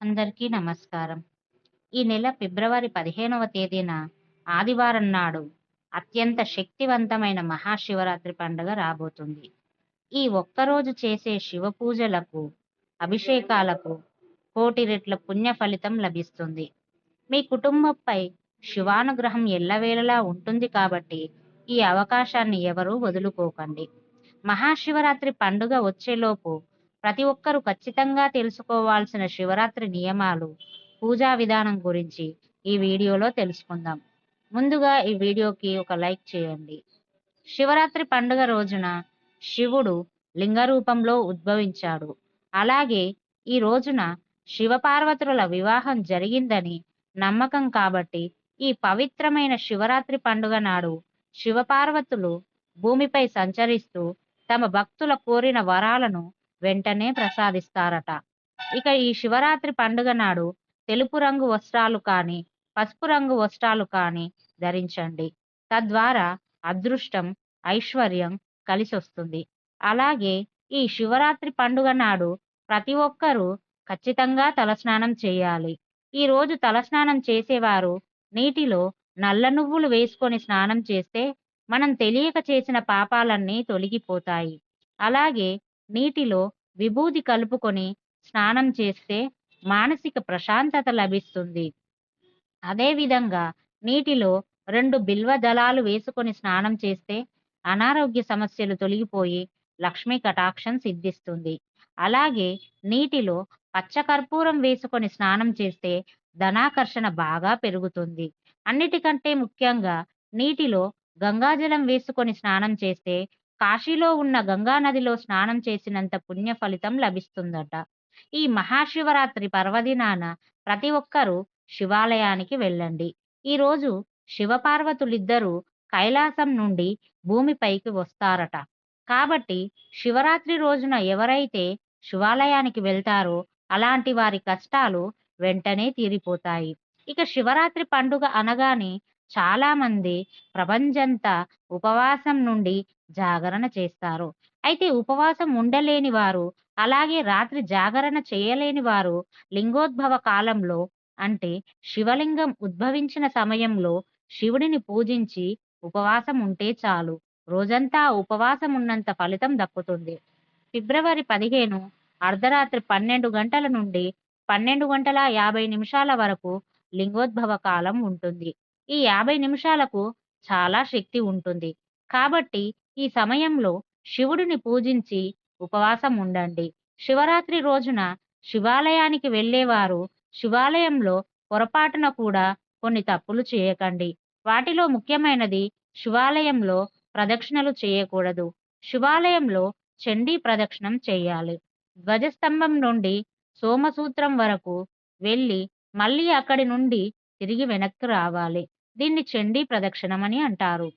అందరికీ నమస్కారం. ఈ నెల ఫిబ్రవరి పదిహేనవ తేదీన ఆదివారం నాడు అత్యంత శక్తివంతమైన మహాశివరాత్రి పండుగ రాబోతుంది. ఈ ఒక్కరోజు చేసే శివ పూజలకు అభిషేకాలకు కోటి రెట్ల పుణ్య ఫలితం లభిస్తుంది. మీ కుటుంబంపై శివానుగ్రహం ఎల్లవేళలా ఉంటుంది కాబట్టి ఈ అవకాశాన్ని ఎవరూ వదులుకోకండి. మహాశివరాత్రి పండుగ వచ్చేలోపు ప్రతి ఒక్కరూ ఖచ్చితంగా తెలుసుకోవాల్సిన శివరాత్రి నియమాలు పూజా విధానం గురించి ఈ వీడియోలో తెలుసుకుందాం. ముందుగా ఈ వీడియోకి ఒక లైక్ చేయండి. శివరాత్రి పండుగ రోజున శివుడు లింగ రూపంలో ఉద్భవించాడు. అలాగే ఈ రోజున శివపార్వతుల వివాహం జరిగిందని నమ్మకం కాబట్టి ఈ పవిత్రమైన శివరాత్రి పండుగ నాడు శివపార్వతులు భూమిపై సంచరిస్తూ తమ భక్తుల కోరిన వరాలను వెంటనే ప్రసాదిస్తారట. ఇక ఈ శివరాత్రి పండుగ నాడు తెలుపు రంగు వస్త్రాలు కానీ పసుపు రంగు వస్త్రాలు కానీ ధరించండి. తద్వారా అదృష్టం ఐశ్వర్యం కలిసి వస్తుంది అలాగే ఈ శివరాత్రి పండుగ నాడు ప్రతి ఒక్కరూ ఖచ్చితంగా తలస్నానం చేయాలి. ఈ రోజు తలస్నానం చేసేవారు నీటిలో నల్ల నువ్వులు వేసుకొని స్నానం చేస్తే మనం తెలియక చేసిన పాపాలన్నీ తొలగిపోతాయి. అలాగే నీటిలో విభూది కలుపుకొని స్నానం చేస్తే మానసిక ప్రశాంతత లభిస్తుంది. అదేవిధంగా నీటిలో రెండు బిల్వ దళాలు వేసుకొని స్నానం చేస్తే అనారోగ్య సమస్యలు తొలగిపోయి లక్ష్మీ కటాక్షం సిద్ధిస్తుంది. అలాగే నీటిలో పచ్చకర్పూరం వేసుకొని స్నానం చేస్తే ధనాకర్షణ బాగా పెరుగుతుంది. అన్నిటికంటే ముఖ్యంగా నీటిలో గంగాజలం వేసుకొని స్నానం చేస్తే కాశీలో ఉన్న గంగా నదిలో స్నానం చేసినంత పుణ్య ఫలితం లభిస్తుందట. ఈ మహాశివరాత్రి పర్వదినాన ప్రతి ఒక్కరూ శివాలయానికి వెళ్ళండి. ఈరోజు శివపార్వతులిద్దరూ కైలాసం నుండి భూమిపైకి వస్తారట. కాబట్టి శివరాత్రి రోజున ఎవరైతే శివాలయానికి వెళ్తారో అలాంటి వారి కష్టాలు వెంటనే తీరిపోతాయి. ఇక శివరాత్రి పండుగ అనగానే చాలా మంది ప్రపంచంతా ఉపవాసం నుండి జాగరణ చేస్తారు. అయితే ఉపవాసం ఉండలేని వారు అలాగే రాత్రి జాగరణ చేయలేని వారు లింగోద్భవ కాలంలో అంటే శివలింగం ఉద్భవించిన సమయంలో శివుడిని పూజించి ఉపవాసం ఉంటే చాలు. రోజంతా ఉపవాసం ఉన్నంత ఫలితం దక్కుతుంది. ఫిబ్రవరి పదిహేను అర్ధరాత్రి పన్నెండు గంటల నుండి పన్నెండు గంటల యాభై నిమిషాల వరకు లింగోద్భవ కాలం ఉంటుంది. ఈ యాభై నిమిషాలకు చాలా శక్తి ఉంటుంది. కాబట్టి ఈ సమయంలో శివుడిని పూజించి ఉపవాసం ఉండండి. శివరాత్రి రోజున శివాలయానికి వెళ్ళేవారు శివాలయంలో పొరపాటున కూడా కొన్ని తప్పులు చేయకండి. వాటిలో ముఖ్యమైనది శివాలయంలో ప్రదక్షిణలు చేయకూడదు. శివాలయంలో చండీ ప్రదక్షిణం చేయాలి. ధ్వజస్తంభం నుండి సోమసూత్రం వరకు వెళ్ళి మళ్ళీ అక్కడి నుండి తిరిగి వెనక్కి రావాలి. దీన్ని చండీ ప్రదక్షిణమని అంటారు.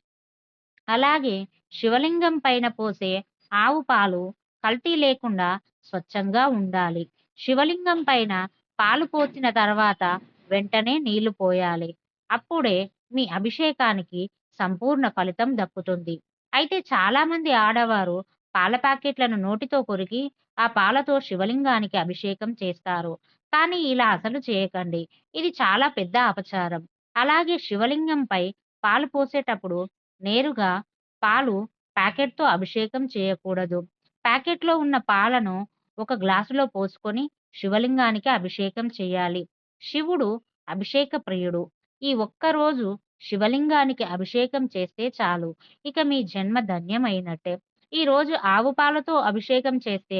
అలాగే శివలింగం పైన పోసే ఆవు పాలు కల్తీ లేకుండా స్వచ్ఛంగా ఉండాలి. శివలింగం పైన పాలు పోసిన తర్వాత వెంటనే నీళ్ళు పోయాలి. అప్పుడే మీ అభిషేకానికి సంపూర్ణ ఫలితం దక్కుతుంది. అయితే చాలా మంది ఆడవారు పాల ప్యాకెట్లను నోటితో కొరికి ఆ పాలతో శివలింగానికి అభిషేకం చేస్తారు. కానీ ఇలా అసలు చేయకండి. ఇది చాలా పెద్ద అపచారం. అలాగే శివలింగంపై పాలు పోసేటప్పుడు నేరుగా పాలు ప్యాకెట్తో అభిషేకం చేయకూడదు. ప్యాకెట్లో ఉన్న పాలను ఒక గ్లాసులో పోసుకొని శివలింగానికి అభిషేకం చేయాలి. శివుడు అభిషేక ప్రియుడు. ఈ ఒక్కరోజు శివలింగానికి అభిషేకం చేస్తే చాలు. ఇక మీ జన్మ ధన్యమైనట్టే. ఈ రోజు ఆవు పాలతో అభిషేకం చేస్తే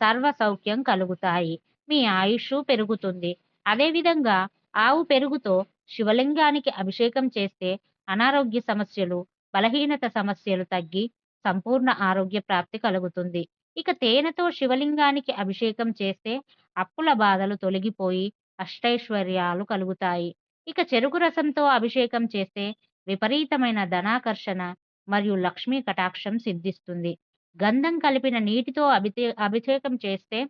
సర్వ సౌఖ్యం కలుగుతాయి. మీ ఆయుష్ పెరుగుతుంది. అదేవిధంగా ఆవు పెరుగుతో శివలింగానికి అభిషేకం చేస్తే అనారోగ్య సమస్యలు బలహీనత సమస్యలు తగ్గి సంపూర్ణ ఆరోగ్య ప్రాప్తి కలుగుతుంది. ఇక తేనెతో శివలింగానికి అభిషేకం చేస్తే అప్పుల బాధలు తొలగిపోయి అష్టైశ్వర్యాలు కలుగుతాయి. ఇక చెరుకు రసంతో అభిషేకం చేస్తే విపరీతమైన ధనాకర్షణ మరియు లక్ష్మీ కటాక్షం సిద్ధిస్తుంది. గంధం కలిపిన నీటితో అభితే అభిషేకం చేస్తే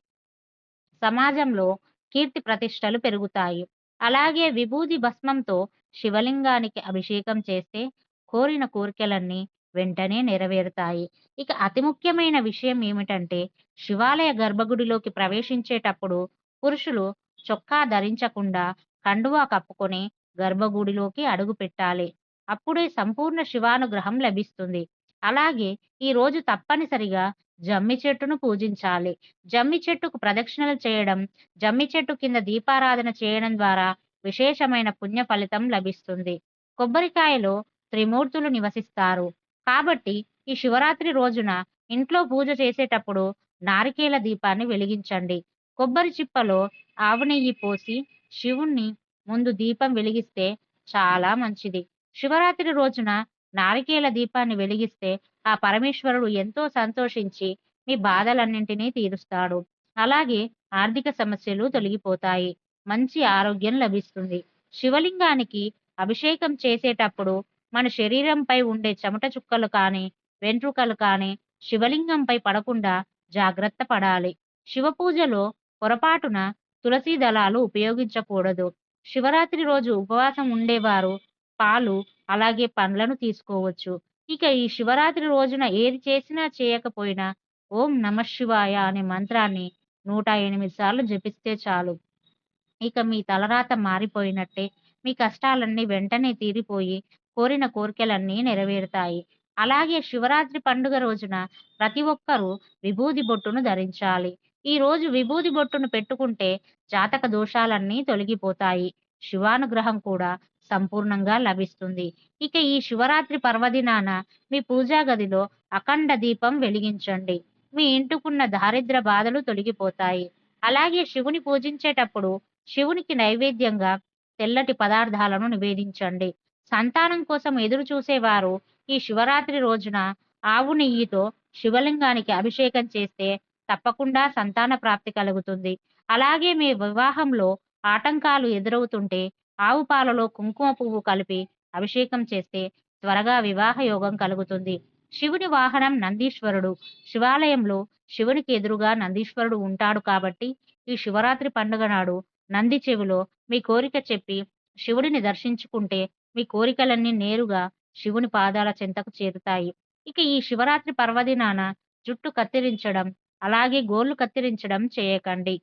సమాజంలో కీర్తి ప్రతిష్టలు పెరుగుతాయి. అలాగే విభూది భస్మంతో శివలింగానికి అభిషేకం చేస్తే కోరిన కోరికలన్నీ వెంటనే నెరవేరుతాయి. ఇక అతి ముఖ్యమైన విషయం ఏమిటంటే శివాలయ గర్భగుడిలోకి ప్రవేశించేటప్పుడు పురుషులు చొక్కా ధరించకుండా కండువా కప్పుకొని గర్భగుడిలోకి అడుగు పెట్టాలి. అప్పుడే సంపూర్ణ శివానుగ్రహం లభిస్తుంది. అలాగే ఈ రోజు తప్పనిసరిగా జమ్మి చెట్టును పూజించాలి. జమ్మి చెట్టుకు ప్రదక్షిణలు చేయడం జమ్మి చెట్టు కింద దీపారాధన చేయడం ద్వారా విశేషమైన పుణ్య ఫలితం లభిస్తుంది. కొబ్బరికాయలో త్రిమూర్తులు నివసిస్తారు. కాబట్టి ఈ శివరాత్రి రోజున ఇంట్లో పూజ చేసేటప్పుడు నారికేల దీపాన్ని వెలిగించండి. కొబ్బరి చిప్పలో ఆవు నెయ్యి పోసి శివుణ్ణి ముందు దీపం వెలిగిస్తే చాలా మంచిది. శివరాత్రి రోజున నారికేల దీపాన్ని వెలిగిస్తే ఆ పరమేశ్వరుడు ఎంతో సంతోషించి మీ బాధలన్నింటినీ తీరుస్తాడు. అలాగే ఆర్థిక సమస్యలు తొలగిపోతాయి. మంచి ఆరోగ్యం లభిస్తుంది. శివలింగానికి అభిషేకం చేసేటప్పుడు మన శరీరంపై ఉండే చెమట చుక్కలు కానీ వెంట్రుకలు కానీ శివలింగంపై పడకుండా జాగ్రత్త పడాలి. శివ పూజలో పొరపాటున తులసి దళాలు ఉపయోగించకూడదు. శివరాత్రి రోజు ఉపవాసం ఉండేవారు. పాలు అలాగే పండ్లను తీసుకోవచ్చు. ఇక ఈ శివరాత్రి రోజున ఏది చేసినా చేయకపోయినా ఓం నమ శివాయ అనే మంత్రాన్ని నూట ఎనిమిది సార్లు జపిస్తే చాలు. ఇక మీ తలరాత మారిపోయినట్టే మీ కష్టాలన్నీ వెంటనే తీరిపోయి కోరిన కోరికలన్నీ నెరవేరుతాయి. అలాగే శివరాత్రి పండుగ రోజున ప్రతి ఒక్కరూ విభూది బొట్టును ధరించాలి. ఈ రోజు విభూది బొట్టును పెట్టుకుంటే జాతక దోషాలన్నీ తొలగిపోతాయి. శివానుగ్రహం కూడా సంపూర్ణంగా లభిస్తుంది. ఇక ఈ శివరాత్రి పర్వదినాన మీ పూజా గదిలో అఖండ దీపం వెలిగించండి. మీ ఇంటికున్న దారిద్ర బాధలు తొలగిపోతాయి. అలాగే శివుని పూజించేటప్పుడు శివునికి నైవేద్యంగా తెల్లటి పదార్థాలను నివేదించండి. సంతానం కోసం ఎదురు చూసేవారు ఈ శివరాత్రి రోజున ఆవు నెయ్యితో శివలింగానికి అభిషేకం చేస్తే తప్పకుండా సంతాన ప్రాప్తి కలుగుతుంది. అలాగే మీ వివాహంలో ఆటంకాలు ఎదురవుతుంటే ఆవు పాలలో కుంకుమ పువ్వు కలిపి అభిషేకం చేస్తే త్వరగా వివాహ యోగం కలుగుతుంది. శివుని వాహనం నందీశ్వరుడు. శివాలయంలో శివునికి ఎదురుగా నందీశ్వరుడు ఉంటాడు కాబట్టి ఈ శివరాత్రి పండుగ నాడు నంది చెవిలో మీ కోరిక చెప్పి శివుడిని దర్శించుకుంటే మీ కోరికలన్నీ నేరుగా శివుని పాదాల చెంతకు చేరుతాయి. ఇక ఈ శివరాత్రి పర్వదినాన జుట్టు కత్తిరించడం అలాగే గోళ్ళు కత్తిరించడం చేయకండి.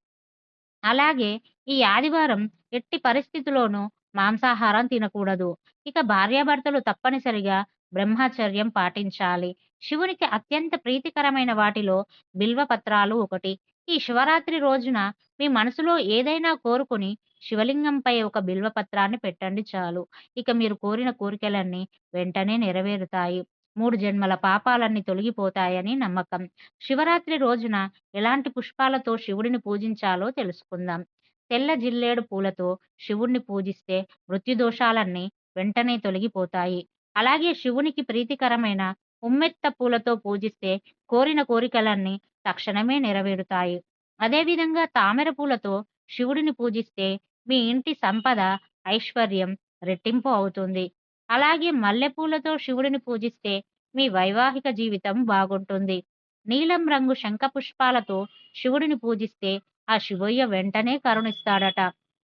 అలాగే ఈ ఆదివారం ఎట్టి పరిస్థితిలోనూ మాంసాహారం తినకూడదు. ఇక భార్యాభర్తలు తప్పనిసరిగా బ్రహ్మచర్యం పాటించాలి. శివునికి అత్యంత ప్రీతికరమైన వాటిలో బిల్వ పత్రాలు ఒకటి. ఈ శివరాత్రి రోజున మీ మనసులో ఏదైనా కోరుకుని శివలింగంపై ఒక బిల్వ పత్రాన్ని పెట్టండి చాలు. ఇక మీరు కోరిన కోరికలన్నీ వెంటనే నెరవేరుతాయి. మూడు జన్మల పాపాలన్నీ తొలగిపోతాయని నమ్మకం. శివరాత్రి రోజున ఎలాంటి పుష్పాలతో శివుడిని పూజించాలో తెలుసుకుందాం. తెల్ల జిల్లేడు పూలతో శివుణ్ణి పూజిస్తే మృత్యుదోషాలన్నీ వెంటనే తొలగిపోతాయి. అలాగే శివునికి ప్రీతికరమైన ఉమ్మెత్త పూలతో పూజిస్తే కోరిన కోరికలన్నీ తక్షణమే నెరవేరుతాయి. అదేవిధంగా తామర పూలతో శివుడిని పూజిస్తే మీ ఇంటి సంపద ఐశ్వర్యం రెట్టింపు అవుతుంది. అలాగే మల్లెపూలతో శివుడిని పూజిస్తే మీ వైవాహిక జీవితం బాగుంటుంది. నీలం రంగు శంఖ పుష్పాలతో శివుడిని పూజిస్తే ఆ శివయ్య వెంటనే కరుణిస్తాడట.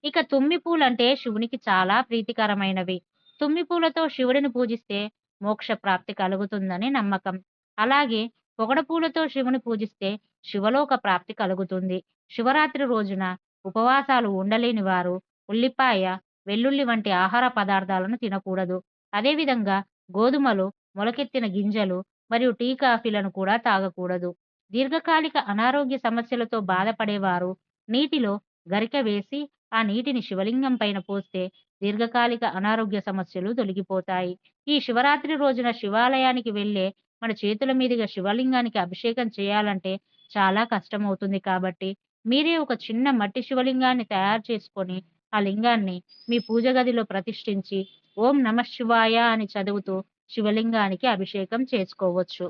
ఇక తుమ్మి పూలంటే శివునికి చాలా ప్రీతికరమైనవి. తుమ్మి పూలతో శివుడిని పూజిస్తే మోక్ష ప్రాప్తి కలుగుతుందని నమ్మకం. అలాగే పొగడ పూలతో శివుని పూజిస్తే శివలోక ప్రాప్తి కలుగుతుంది. శివరాత్రి రోజున ఉపవాసాలు ఉండలేని వారు ఉల్లిపాయ వెల్లుల్లి వంటి ఆహార పదార్థాలను తినకూడదు. అదేవిధంగా గోధుమలు మొలకెత్తిన గింజలు మరియు టీ కాఫీలను కూడా తాగకూడదు. దీర్ఘకాలిక అనారోగ్య సమస్యలతో బాధపడేవారు. నీటిలో గరిక వేసి ఆ నీటిని శివలింగం పైన పోస్తే దీర్ఘకాలిక అనారోగ్య సమస్యలు తొలగిపోతాయి. ఈ శివరాత్రి రోజున శివాలయానికి వెళ్ళే మన చేతుల మీదుగా శివలింగానికి అభిషేకం చేయాలంటే చాలా కష్టమవుతుంది కాబట్టి మీరే ఒక చిన్న మట్టి శివలింగాన్ని తయారు చేసుకొని ఆ లింగాన్ని మీ పూజ గదిలో ప్రతిష్ఠించి ఓం నమ శివాయ అని చదువుతూ శివలింగానికి అభిషేకం చేసుకోవచ్చు.